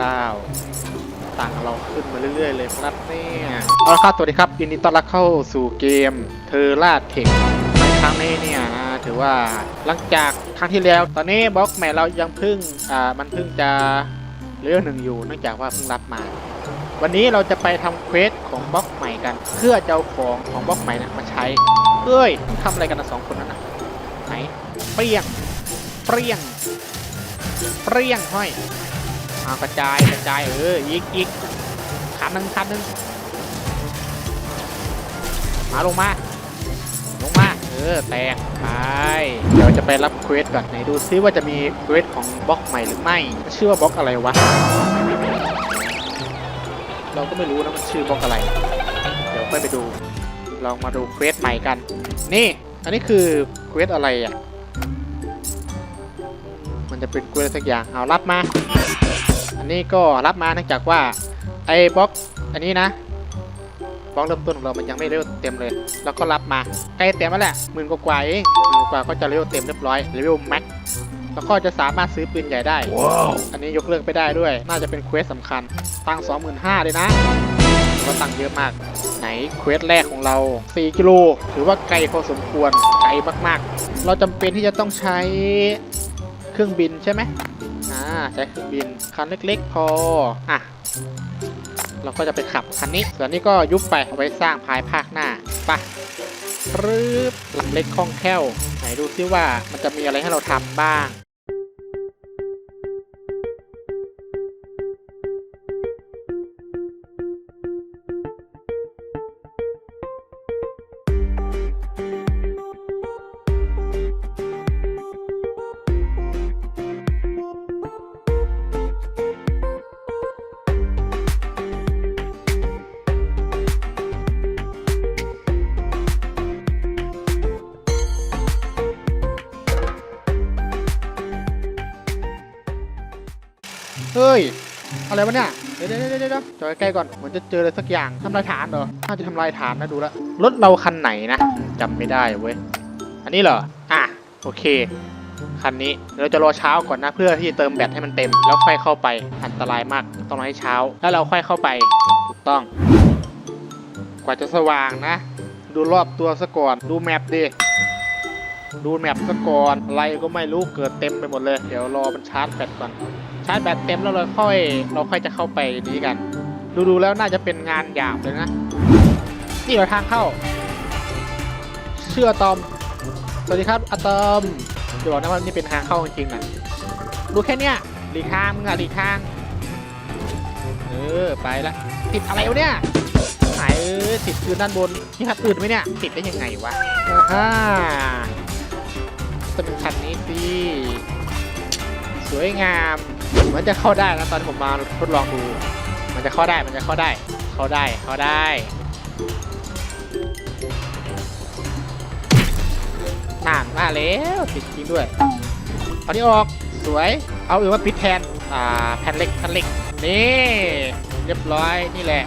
ว้าวต่างเราขึ้นมาเรื่อยๆเลยครับเนี่ยเอาละครับสวัสดีครับยินดีต้อนรับเข้าสู่เกมเทอร์ลาเทคในครั้งนี้เนี่ยนะถือว่าหลังจากครั้งที่แล้ว ตอนนี้บล็อกใหม่เรายังเพิ่งอ่ามันเพิ่งจะเลเวลหนึ่งอยู่เนื่องจากว่าเพิ่งรับมา วันนี้เราจะไปทำเควสของบล็อกใหม่กัน เพื่อจะเอาของของบล็อกใหม่นะมาใช้เฮ้ยทำอะไรกันนะสองคนนั้นนะไหนเปรี้ยงเปรี้ยงเปรี้ยงห้อยเอากระจายกระจายเอออีกอีกคันหนึ่งคันหนึ่งมาลงมาลงมาเออแตกไปเดี๋ยวจะไปรับเควสก่อนไหนดูซิว่าจะมีเควสของบล็อกใหม่หรือไม่ชื่อว่าบล็อกอะไรวะเราก็ไม่รู้นะมันชื่อบล็อกอะไร เดี๋ยวค่อยไปดูลองมาดูเควสใหม่กัน นี่ อันนี้คือเควสอะไรอะมันจะเป็นเควสสักอย่างเอารับมา อันนี้ก็รับมาเนื่องจากว่าไอ้บล็อกอันนี้นะบล็อกเริ่มต้นของเรามันยังไม่เร็วเต็มเลย แล้วก็รับมาใกล้เต็มแล้วแหละหมื่นกว่าๆเองหมื่นกว่าก็จะเร็วเต็มเรียบร้อยเลเวลแม็กแล้วก็จะสามารถซื้อปืนใหญ่ได้อันนี้ยกเลิกไปได้ด้วย น่าจะเป็นเควสสำคัญ ตังค์25,000เลยนะก็ตังค์เยอะมาก ไหนเควสแรกของเรา 4 กิโลถือว่าไกลพอสมควร ไกลมากๆ เราจำเป็นที่จะต้องใช้เครื่องบินใช่ไหมอ่าใช้เครื่องบิน คันเล็กๆ พอ อะ เราก็จะไปขับคันนี้ ส่วนนี้ก็ยุบไปเอาไว้สร้างภายภาคหน้าไปะรืบลำเล็กคล่องแคล่ว ไหนดูซิว่ามันจะมีอะไรให้เราทำบ้าง ฮ้ย อะไรวะเนี่ย เดี๋ยวเดี๋ยวเดี๋ยวเดี๋ยวจอใกล้ๆก่อน เหมือนจะเจออะไรสักอย่างทำลายฐานเหรอ น่าจะทำลายฐานนะดูแล้วรถเราคันไหนนะจำไม่ได้เว้ย อันนี้เหรอ อะ โอเค คันนี้ เราจะรอเช้าก่อนนะ เพื่อที่จะเติมแบตให้มันเต็ม แล้วค่อยเข้าไป อันตรายมาก ต้องรอให้เช้า แล้วเราค่อยเข้าไป ถูกต้อง กว่าจะสว่างนะ ดูรอบตัวซะก่อน ดูแมปดิดูแมปซะก่อนอะไรก็ไม่รู้เกิดเต็มไปหมดเลย เดี๋ยวรอมันชาร์จแบตก่อน ชาร์จแบตเต็มแล้วเราค่อย เราค่อยจะเข้าไปนี้กัน ดูดูๆแล้วน่าจะเป็นงานหยาบเลยนะ นี่เราทางเข้า เชื่อตอม สวัสดีครับอะตอมจะบอกนะว่านี่เป็นทางเข้าจริงๆนะดูแค่เนี้ยหลีกทางมึงอะหลีกทาง เออไปละติดอะไรวะเนี่ยหายเออติดคือด้านบนมีคันอื่นไหมเนี่ยติดได้ยังไงวะอ่าจะเป็นคันนี้สิสวยงาม มันจะเข้าได้นะตอนผมมาทดลองดู มันจะเข้าได้ มันจะเข้าได้ เข้าได้ เข้าได้ นานมาแล้วติดจริงด้วย เอานี้ออก สวย เอาอื่นว่าปิดแทน อ่า แผ่นเล็กแผ่นเล็ก นี่ เรียบร้อย นี่แหละ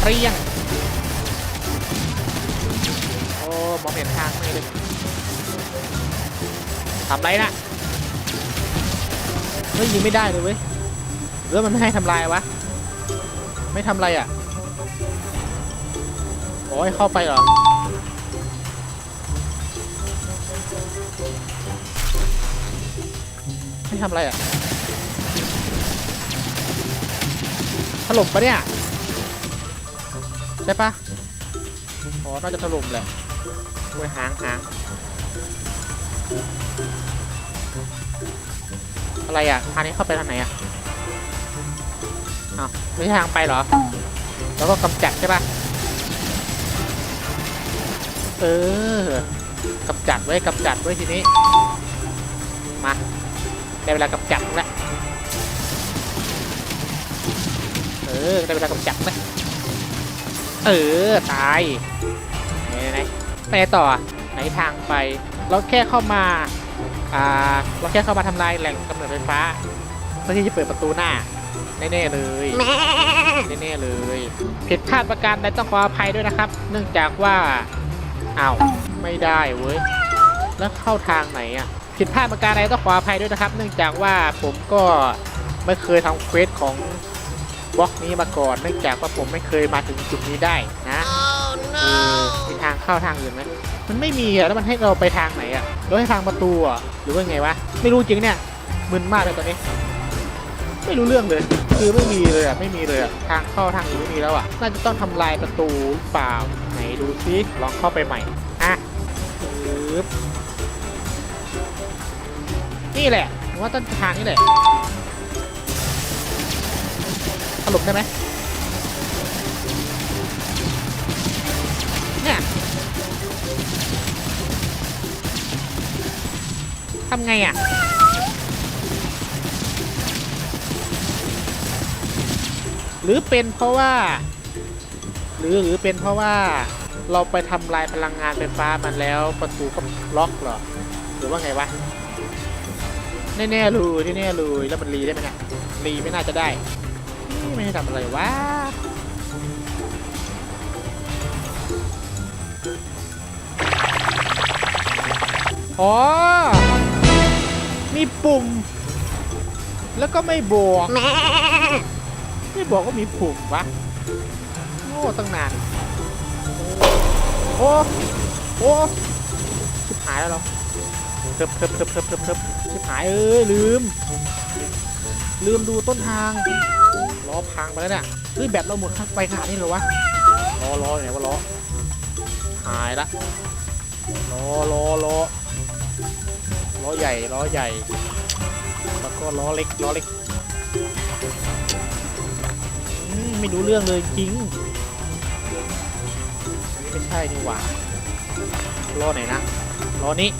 เปรี้ยง โอ้มองเห็นทางไม่เลยทำไรนะ เฮ้ยยิงไม่ได้เลยเว้ยหรือว่ามันไม่ให้ทำลายวะ ไม่ทำอะไรอะโอ้ยเข้าไปเหรอไม่ทำอะไรอะถล่มปะเนี่ย ใช่ปะอ๋อน่าจะถล่มแหละโอ้ยหางหาง อะไรอะทางนี้เข้าไปทางไหนอะอ้าวไม่ใช่ทางไปเหรอ แล้วก็กำจัดใช่ปะเออกำจัดไว้กำจัดไว้ทีนี้ มาได้เวลากำจัดแล้วเออได้เวลากำจัดแล้วเออตายไหนไหนไปไหนต่อไหนทางไป เราแค่เข้ามา เราแค่เข้ามาทำลายแหล่งกำเนิดไฟฟ้า เพื่อที่จะเปิดประตูหน้า แน่ๆเลย แน่ๆเลย ผิดพลาดประการใดต้องขออภัยด้วยนะครับ เนื่องจากว่าอ้าวไม่ได้เว้ย แล้วเข้าทางไหนอะ ผิดพลาดประการใดต้องขออภัยด้วยนะครับ เนื่องจากว่าผมก็ไม่เคยทำเควสของบล็อกนี้มาก่อน เนื่องจากว่าผมไม่เคยมาถึงจุดนี้ได้นะเออมีทางเข้าทางอื่นไหม มันไม่มีอะแล้วมันให้เราไปทางไหนอะเราให้ทางประตูอะหรือว่าไงวะไม่รู้จริงเนี่ยมึนมากเลยตอนนี้ ไม่รู้เรื่องเลย คือไม่มีเลยอะไม่มีเลยอะทางเข้าทางอื่นไม่มีแล้วอะน่าจะต้องทำลายประตูเปล่าไหนดูซิลองเข้าไปใหม่อะปึ๊บนี่แหละว่าต้นทางนี่แหละถล่มได้ไหมเนี่ย ทำไงอะหรือเป็นเพราะว่า หรือหรือเป็นเพราะว่าเราไปทำลายพลังงานไฟฟ้ามันแล้วประตูก็ล็อกเหรอหรือว่าไงวะแน่ๆเลยแน่เลยแล้วมันรีได้ไหมเนี่ยรีไม่น่าจะได้ไม่ได้ทำอะไรวะอ๋อ มีปุ่ม แล้วก็ไม่บอก ไม่บอกว่ามีปุ่มวะโง่ตั้งนาน โอ้ โอ้ ชิบหายแล้วเราเทิบเทิบเทิบเทิบเทิบเทิบชิบหายเอ้ยลืม ลืมดูต้นทางล้อพังไปแล้วเนี่ยเฮ้ยแบตเราหมดไปขนาดนี้เหรอวะล้อล้ออยู่ไหนวะล้อหายละล้อล้อล้อ ล้อใหญ่ล้อใหญ่ แล้วก็ล้อเล็กล้อเล็กไม่รู้เรื่องเลยจริงไม่ใช่นี่หว่าล้อไหนนะล้อนี้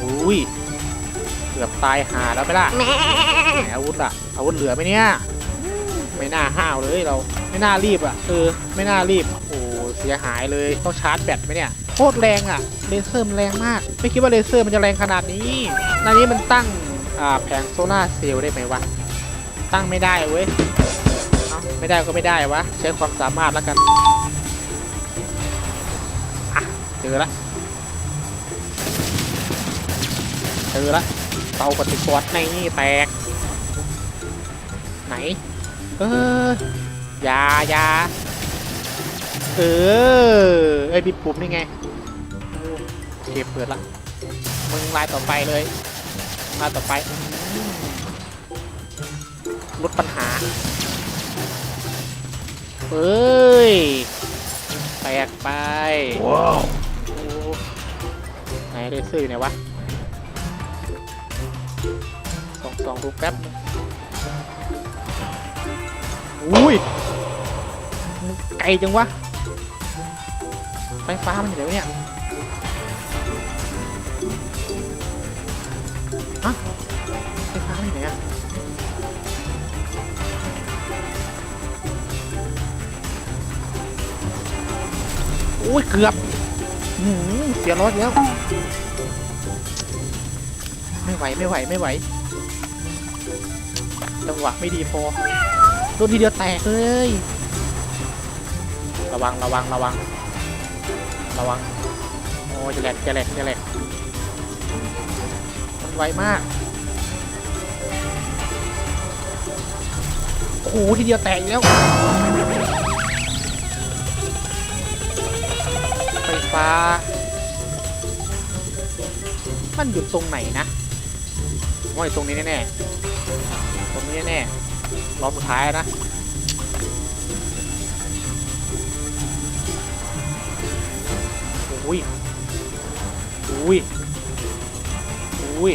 อุ้ยเกือบตายหาแล้วไหมล่ะไหนอาวุธล่ะอาวุธเหลือไหมเนี่ยไม่น่าห้าวเลยเราไม่น่ารีบอะเออไม่น่ารีบโอ้เสียหายเลยต้องชาร์จแบตไหมเนี่ย โคตรแรงอะเลเซอร์มันแรงมาก ไม่คิดว่าเลเซอร์มันจะแรงขนาดนี้ในนี้มันตั้งอ่าแผงโซล่าเซลล์ได้ไหมวะ ตั้งไม่ได้เว้ยเอ้าไม่ได้ก็ไม่ได้วะ ใช้ความสามารถแล้วกันอะเจอละเจอละเตาปฏิกรณ์ในนี่แตก ไหน เออยายาเออไอ้ยมีปุ่มนี่ไง โอเคเปิดละ มึงลายต่อไปเลยลายต่อไปอืมลดปัญหาเอ้ย แตกไป ว้าวโอ้ไหนเลเซอร์อยู่ไหนวะสองสองดูแป๊บนึงอุ้ยมึงไกลจังวะไฟฟ้ามันอยู่ไหนวะเนี่ย ฮะไฟฟ้าไหนอะโอ้ยเกือบหืมเสียรถแล้ว ไม่ไหวไม่ไหวไม่ไหวจังหวะไม่ดีพอโดนทีเดียวแตกเลย ระวังระวังระวัง ระวัง โอ้ยจะแหลกจะแหลกจะแหลก ไวมากโอ้โหทีเดียวแตกแล้ว ไฟฟ้า มันอยู่ตรงไหนนะว่าอยู่ตรงนี้แน่ๆตรงนี้แน่ๆรอบสุดท้ายนะอุ้ยอุ้ย อุ้ย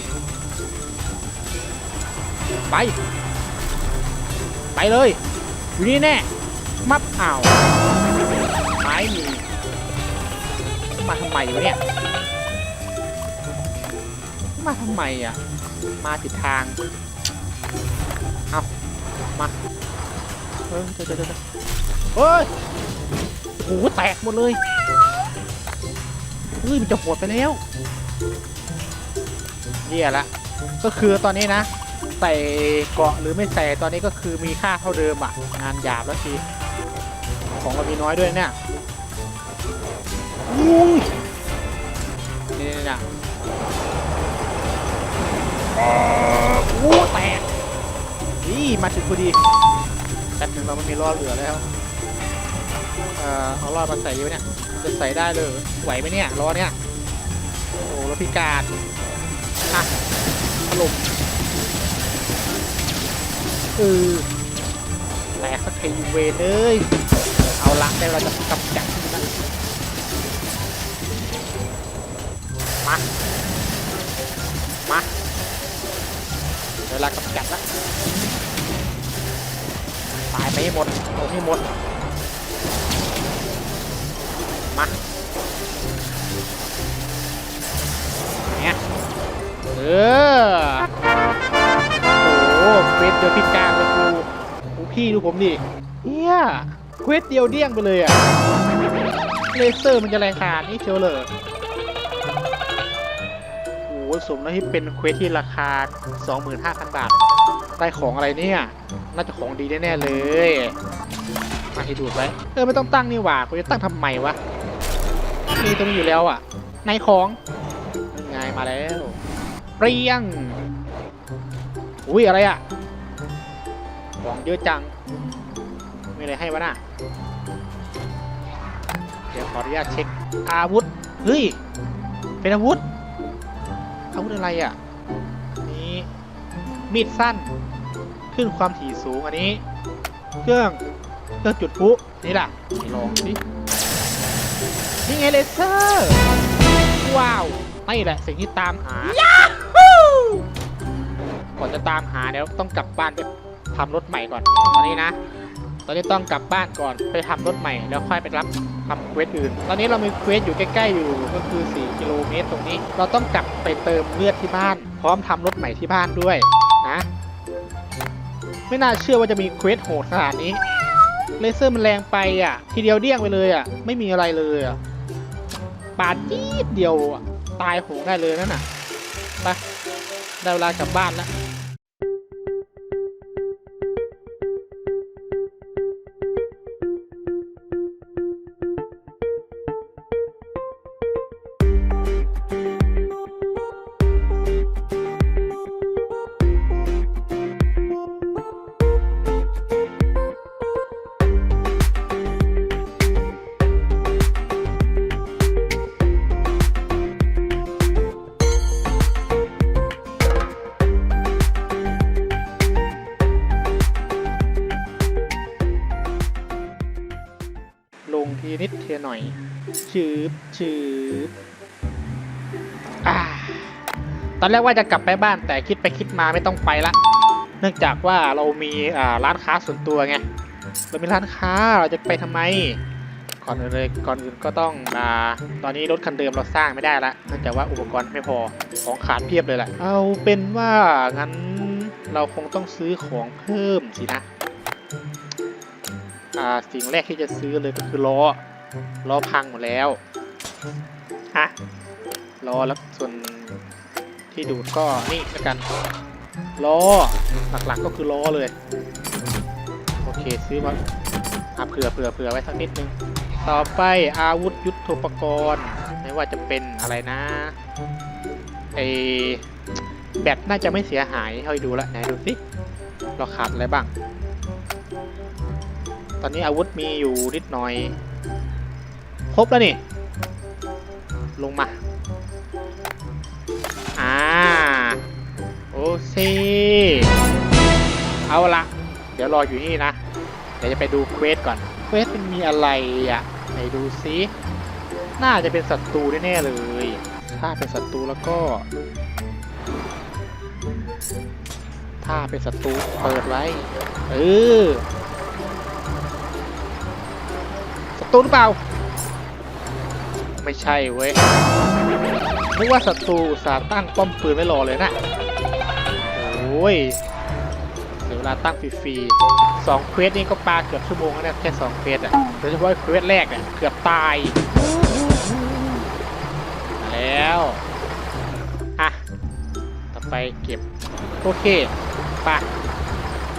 ไป ไปเลย อยู่นี่แน่ มับอ้าวไม้มีมาทำไมวะเนี่ย มาทำไมอะ มาผิดทาง เอามา เออเดี๋ยวเดี๋ยวเฮ้ยโอ้โหแตกหมดเลยเฮ้ยมันจะโหดไปแล้ว เยี่ยละก็คือตอนนี้นะ ใส่เกาะหรือไม่ใส่ตอนนี้ก็คือมีค่าเท่าเดิมอะงานหยาบแล้วทีของเรามีน้อยด้วยเนี่ยอุ้ยนี่นี่นี่มาถึงพอดีแป๊บนึงเราไม่มีล้อเหลือแล้วเอ่อเอาล้อมาใส่ดีไหมเนี่ยจะใส่ได้เลยไหวไหมเนี่ยล้อเนี่ยโอ้รถพิการ อะถล่มเออแตกสักทีเวเอ้ย เอาละได้เวลาจะกำจัดมันมา มาเวลากำจัดละตายไปให้หมดเอาให้หมด เออ โอ้โหเควสเดียวพิการเลยกูกูพี่ดูผมดิเฮียเควสเดียวเดี้ยงไปเลยอะเลเซอร์มันจะแรงขนาดนี้เชียวเลยโอ้โหสมแล้วที่เป็นเควสที่ราคา 25,000 บาท ได้ของอะไรเนี่ย น่าจะของดีแน่ๆเลยมาให้ดูดไว้เออไม่ต้องตั้งนี่หว่ากูจะตั้งทำไมวะมีตัวนี้อยู่แล้วอะในของยังไงมาแล้ว เปรี้ยง อุ้ยอะไรอะของเยอะจัง ไมีอะไรให้วะน่ะ เดี๋ยวขออนุญาตเช็ค อาวุธ เฮ้ย เป็นอาวุธ อาวุธอะไรอะนี่มีดสั้น ขึ้นความถี่สูงอันนี้ เครื่อง เครื่องจุดพลุนี่แหละลองสินี่ไงเลเซอร์ ว้าว นี่แหละสิ่งที่ตามหา ก่อนจะตามหาเดี๋ยวต้องกลับบ้านไปทำรถใหม่ก่อน ตอนนี้นะ ตอนนี้ต้องกลับบ้านก่อนไปทำรถใหม่แล้วค่อยไปรับทำเควสอื่น ตอนนี้เรามีเควสอยู่ใกล้ๆอยู่ก็คือ 4 กิโลเมตรตรงนี้ เราต้องกลับไปเติมเลือดที่บ้าน พร้อมทำรถใหม่ที่บ้านด้วยนะ ไม่น่าเชื่อว่าจะมีเควสโหดขนาดนี้ เลเซอร์มันแรงไปอะ ทีเดียวเดี้ยงไปเลยอะ ไม่มีอะไรเลยอะปาดจี๊ดเดียวอะตายโหงได้เลยนั่นน่ะ ไป ได้เวลากลับบ้านแล้ว ชืบชืบอ่าตอนแรกว่าจะกลับไปบ้านแต่คิดไปคิดมาไม่ต้องไปละ เนื่องจากว่าเรามีอ่าร้านค้าส่วนตัวไงเรามีร้านค้าเราจะไปทำไม ก่อนอื่นเลยก่อนอื่นก็ต้องอ่าตอนนี้รถคันเดิมเราสร้างไม่ได้ละเนื่องจากว่าอุปกรณ์ไม่พอของขาดเพียบเลยแหละเอาเป็นว่างั้นเราคงต้องซื้อของเพิ่มสินะอ่าสิ่งแรกที่จะซื้อเลยก็คือล้อล้อพังหมดแล้ว ฮะล้อแล้วส่วนที่ดูดก็นี่แล้วกันล้อหลักๆก็คือล้อเลย โอเคซื้อมาอะเผื่อเผื่อเผื่อไว้สักนิดนึง ต่อไปอาวุธยุทโธปกรณ์ไม่ว่าจะเป็นอะไรนะไอแบตน่าจะไม่เสียหายให้ดูละไหนดูสิเราขาดอะไรบ้าง ตอนนี้อาวุธมีอยู่นิดหน่อย ครบแล้วนี่ ลงมา อ่า โอเคเอาละเดี๋ยวรออยู่นี่นะ เดี๋ยวจะไปดูเควสก่อน เควสมันมีอะไรอะ ไหนดูซิน่าจะเป็นศัตรูแน่เลย ถ้าเป็นศัตรูแล้วก็ ถ้าเป็นศัตรูเปิดไว้ เออศัตรูหรือเปล่า ไม่ใช่เว้ยนึกว่าศัตรูอุตสาห์ตั้งป้อมปืนไว้รอเลยนะโอ้ยเสียเวลาตั้งฟรีๆสองเควสนี่ก็ปาเกือบชั่วโมงแล้วเนี่ยแค่สองเควสอะโดยเฉพาะเควสแรกเนี่ยเกือบตายมาแล้วอะต่อไปเก็บโอเคไป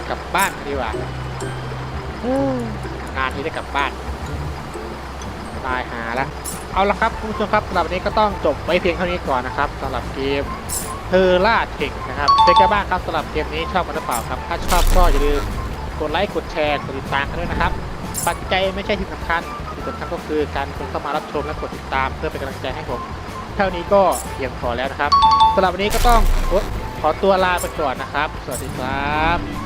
กลับบ้านดีกว่างานที่ได้กลับบ้านตายหาละ เอาละครับคุณผู้ชมครับสำหรับวันนี้ก็ต้องจบไว้เพียงเท่านี้ก่อนนะครับสำหรับเกมเธอล่าเก่งนะครับเป็นไงบ้างครับสำหรับเกมนี้ชอบกันหรือเปล่าครับ ถ้าชอบก็อย่าลืมกดไลค์กดแชร์กดติดตามกันด้วยนะครับ ปัจจัยไม่ใช่ที่สำคัญที่สำคัญก็คือการคนเข้ามารับชมและกดติดตามเพื่อเป็นกำลังใจให้ผมเท่านี้ก็เพียงพอแล้วนะครับสำหรับวันนี้ก็ต้องขอตัวลาไปก่อนนะครับ สวัสดีครับ